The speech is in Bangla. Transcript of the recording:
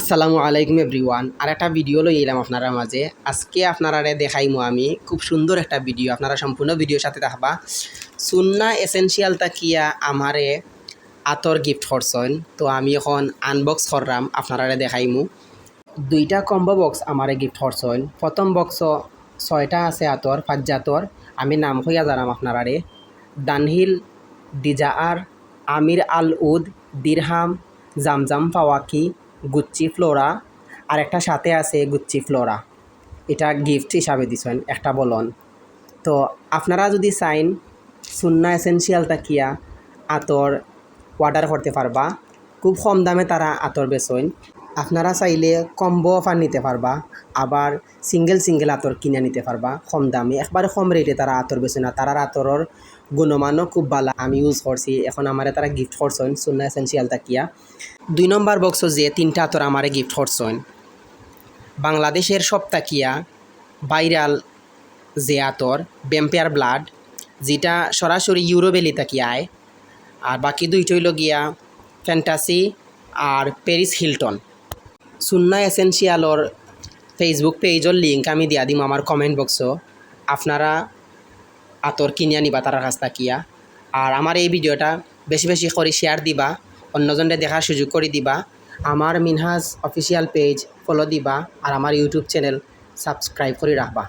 আসসালামু আলাইকুম এভরিওয়ান আর একটা ভিডিও লই এলাম আপনারা মাঝে। আজকে আপনারা দেখাইমু আমি খুব সুন্দর একটা ভিডিও আপনারা সম্পূর্ণ ভিডিওর সাথে থাকবা। সুন্না এসেনশিয়াল তাকিয়া আমারে আতর গিফট করছেন, তো আমি এখন আনবক্স করলাম আপনারা দেখাইমু। দুইটা কম্বো বক্স আমারে গিফট করছেন। প্রথম বক্স ছয়টা আছে আতর পাঁচ জাতর আমি নাম হইয়া জানাম আপনারারে। Dunhill Desire Ameer Al Oud Dirham, Zamzam ফাওয়াকি গুচ্চি ফ্লোরা আর একটা সাথে আছে গুচ্চি ফ্লোরা এটা গিফট হিসাবে দিছেন, একটা বলন। তো আপনারা যদি চাইন সুন্না এসেন্সিয়াল তাকিয়া আতর অর্ডার করতে পারবা। খুব কম দামে তারা আতর বেচইন আপনারা চাইলে কম্বো অফার নিতে পারবা, আবার সিঙ্গেল সিঙ্গেল আতর কিনে নিতে পারবা, কম দামে। একবারে কম রেটে তারা আতর বেছে না, তারার আতরের গুণমানও খুব ভালো আমি ইউজ করছি, এখন আমারে তারা গিফট করছেন, সুন্না এসেনশিয়াল তাকিয়া। দুই নম্বর বক্স যে তিনটা আতর আমারে গিফট করছেন। বাংলাদেশের সব তাকিয়া ভাইরাল যে আতর ব্যাম্পিয়ার ব্লাড যেটা সরাসরি ইউরোবেলি তাকিয়ায় আর বাকি দুইটা হইল গিয়া ফ্যান্টাসি আর প্যারিস হিলটন সুন্না এসেন্সিয়ালর ফেসবুক পেজর লিঙ্ক আমি দিয়া দিম আমার কমেন্ট বক্সও আপনারা আতর কিনিয়া নিবা তার কাছ কিয়া। আর আমার এই ভিডিওটা বেশি বেশি করে শেয়ার দিবা অন্যজনদের দেখার সুযোগ করে দিবা, আমার মিনহাজ অফিসিয়াল পেজ ফলো দিবা, আর আমার ইউটিউব চ্যানেল সাবস্ক্রাইব করে রাখবা।